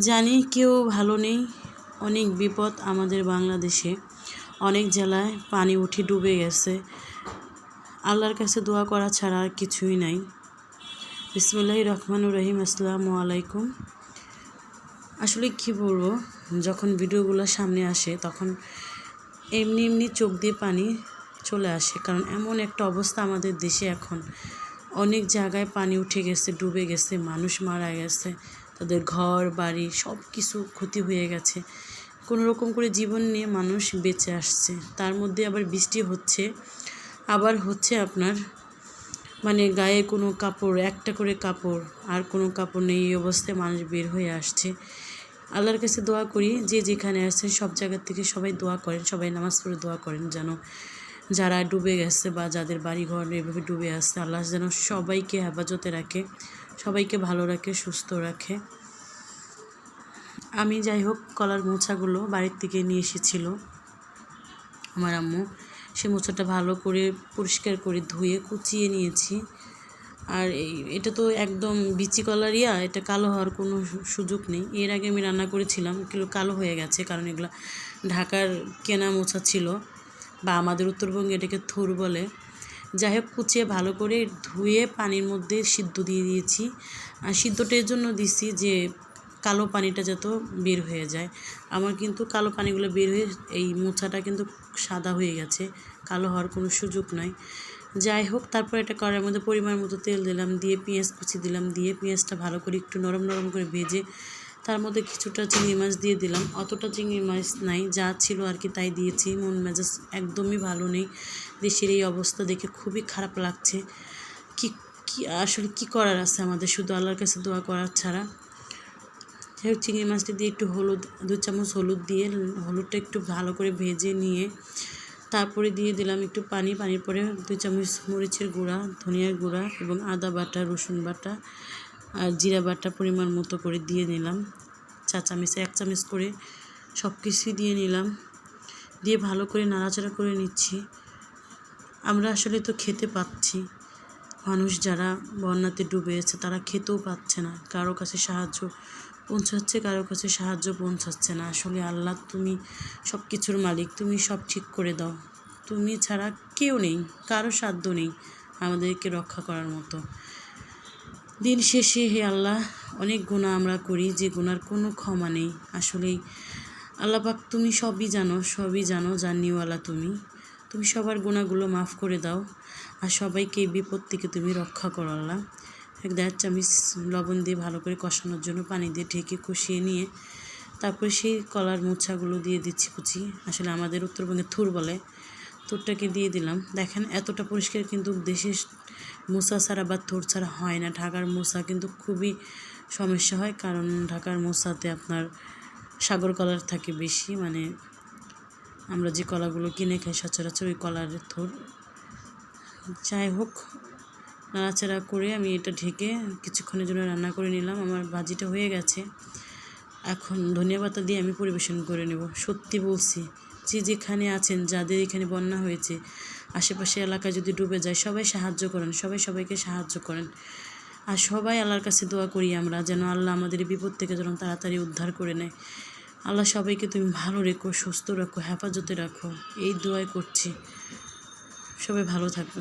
জানি কেউ ভালো নেই। অনেক বিপদ আমাদের বাংলাদেশে। অনেক জেলায় পানি উঠে ডুবে গেছে। আল্লাহর কাছে দোয়া করা ছাড়া আর কিছুই নাই। বিসমুল্লাহ রহমানুর রহিম, আসসালামু আলাইকুম। আসলে কি বলব, যখন ভিডিওগুলো সামনে আসে তখন এমনি এমনি চোখ দিয়ে পানি চলে আসে। কারণ এমন একটা অবস্থা আমাদের দেশে এখন। অনেক জায়গায় পানি উঠে গেছে, ডুবে গেছে, মানুষ মারা গেছে। তাদের ঘর, বাড়ি সব কিছু ক্ষতি হয়ে গেছে। কোনো রকম করে জীবন নিয়ে মানুষ বেঁচে আসছে। তার মধ্যে আবার বৃষ্টি হচ্ছে, আবার হচ্ছে আপনার মানে গায়ে কোনো কাপড়, একটা করে কাপড়, আর কোনো কাপড় নেই, এই অবস্থায় মানুষ বের হয়ে আসছে। আল্লাহর কাছে দোয়া করি, যে যেখানে আসছেন সব জায়গার থেকে সবাই দোয়া করেন, সবাই নামাজ পড়ে দোয়া করেন যেন যারা ডুবে গেছে বা যাদের বাড়ি ঘর এভাবে ডুবে আসছে আল্লাহ যেন সবাইকে হেফাজতে রাখে। সবাইকে ভালো রাখে, সুস্থ রাখে। আমি যাই হোক, কলার মোছাগুলো বাড়ির থেকে নিয়ে এসেছিল আমার আম্মু। সে মোছাটা ভালো করে পরিষ্কার করে ধুয়ে কুচিয়ে নিয়েছি। আর এই, এটা তো একদম বিচি কলার, ইয়া, এটা কালো হওয়ার কোনো সুযোগ নেই। এর আগে আমি রান্না করেছিলাম, এগুলো কালো হয়ে গেছে, কারণ এগুলো ঢাকার কেনা মোছা ছিল। বা আমাদের উত্তরবঙ্গে এটাকে থুর বলে। যাই হোক কুচিয়ে ভালো করে ধুয়ে পানির মধ্যে সিদ্ধ দিয়ে দিয়েছি। আর সিদ্ধটা এর জন্য দিছি যে কালো পানিটা যত বের হয়ে যায়। আমার কিন্তু কালো পানিগুলো বের হয়ে এই মোছাটা কিন্তু সাদা হয়ে গেছে, কালো হওয়ার কোনো সুযোগ নাই। যাই হোক তারপর এটা করার মধ্যে পরিমাণ মতো তেল দিলাম, দিয়ে পেঁয়াজ কুচি দিলাম, দিয়ে পেঁয়াজটা ভালো করে একটু নরম নরম করে ভেজে তার মধ্যে কিছুটা চিংড়ি মাছ দিয়ে দিলাম। অতটা চিংড়ি মাছ নাই, যা ছিল আর কি তাই দিয়েছি। মন মেজাজ একদমই ভালো নেই। দেশের এই অবস্থা দেখে খুবই খারাপ লাগছে। কি কি, আসলে কি করার আছে আমাদের? শুধু আল্লাহর কাছে দোয়া করার ছাড়া। যাই হোক, চিংড়ি মাছটি দিয়ে একটু হলুদ, দু চামচ হলুদ দিয়ে হলুদটা একটু ভালো করে ভেজে নিয়ে তারপরে দিয়ে দিলাম একটু পানি। পানির পরে দুই চামচ মরিচের গুঁড়া, ধনিয়ার গুঁড়া এবং আদা বাটা, রসুন বাটা। আর জিরা বাটা পরিমাণ মতো করে দিয়ে নিলাম। চা চামচ, এক চামচ করে সব কিছুই দিয়ে নিলাম। দিয়ে ভালো করে নাড়াচাড়া করে নিচ্ছি। আমরা আসলে তো খেতে পাচ্ছি। মানুষ যারা বন্যাতে ডুবে আছে, তারা খেতেও পাচ্ছে না। কারও কাছে সাহায্য পৌঁছাচ্ছে, কারও কাছে সাহায্য পৌঁছাচ্ছে না। আসলে আল্লাহ, তুমি সব কিছুর মালিক। তুমি সব ঠিক করে দাও। তুমি ছাড়া কেউ নেই, কারও সাধ্য নেই আমাদেরকে রক্ষা করার মতো। দিন শেষে হে আল্লাহ, অনেক গুণা আমরা করি, যে গুণার কোনো ক্ষমা নেই। আসলেই আল্লাপাক তুমি সবই জানো সবই জানো জানিওয়ালা তুমি। তুমি সবার গুণাগুলো মাফ করে দাও, আর সবাইকে এই বিপদ থেকে তুমি রক্ষা করো আল্লাহ। এক দেড় চামচ লবণ দিয়ে ভালো করে কষানোর জন্য পানি দিয়ে ঢেকে কষিয়ে নিয়ে তারপরে সেই কলার মোছাগুলো দিয়ে দিচ্ছি কুচি। আসলে আমাদের উত্তরবঙ্গে থুর বলে, থুরটাকে দিয়ে দিলাম। দেখেন, এতটা পরিষ্কার কিন্তু দেশের মোসা ছাড়া বা থুর ছাড়া হয় না। ঢাকার মোসা কিন্তু খুবই সমস্যা হয়, কারণ ঢাকার মোসাতে আপনার সাগর কলার থাকে বেশি। মানে আমরা যে কলাগুলো কিনে খাই সচরাচর ওই কলার থোর। যাই হোক, নাড়াচাড়া করে আমি এটা ঢেকে কিছুক্ষণের জন্য রান্না করে নিলাম। আমার ভাজিটা হয়ে গেছে। এখন ধনিয়া পাতা দিয়ে আমি পরিবেশন করে নেব। সত্যি বলছি, যে যেখানে আছেন, যাদের এখানে বন্যা হয়েছে আশেপাশে এলাকা যদি ডুবে যায়, সবাই সাহায্য করেন, সবাই সবাইকে সাহায্য করেন। আর সবাই আল্লাহর কাছে দোয়া করি আমরা, যেন আল্লাহ আমাদের বিপদ থেকে যেন তাড়াতাড়ি উদ্ধার করে নেয়। আল্লাহ সবাইকে তুমি ভালো রেখো, সুস্থ রাখো, হেফাজতে রাখো। এই দোয়াই করছি। সবাই ভালো থাকবে